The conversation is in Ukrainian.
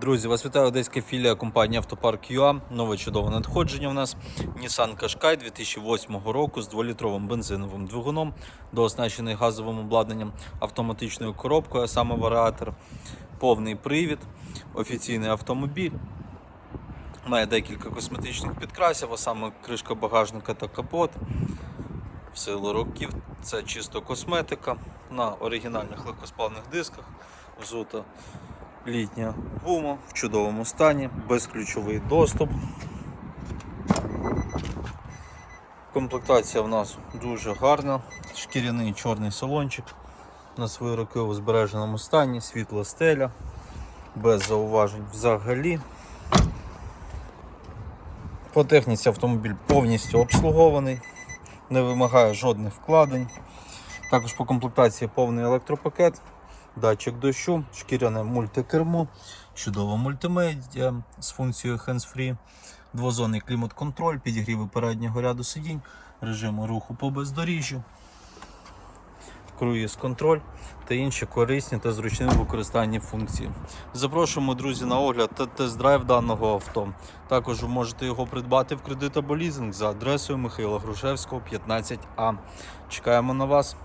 Друзі, вас вітає одеська філія компанії Автопарк ЮА. Нове чудове надходження у нас. Nissan Qashqai 2008 року з 2-літровим бензиновим двигуном, дооснащений газовим обладнанням, автоматичною коробкою, а саме варіатор, повний привід, офіційний автомобіль. Має декілька косметичних підкрасів, а саме кришка багажника та капот. В силу років це чисто косметика на оригінальних легкосплавних дисках. Взута літня гума в чудовому стані, безключовий доступ. Комплектація в нас дуже гарна, шкіряний чорний салончик на свої роки у збереженому стані, світла стеля, без зауважень взагалі. По техніці автомобіль повністю обслугований, не вимагає жодних вкладень. Також по комплектації повний електропакет, датчик дощу, шкіряне мультикермо, чудова мультимедіа з функцією hands-free, двозонний клімат-контроль, підігріви переднього ряду сидінь, режиму руху по бездоріжжю, круїз-контроль та інші корисні та зручні використанні функції. Запрошуємо, друзі, на огляд та тест-драйв даного авто. Також ви можете його придбати в кредит або лізинг за адресою Михайла Грушевського, 15А. Чекаємо на вас.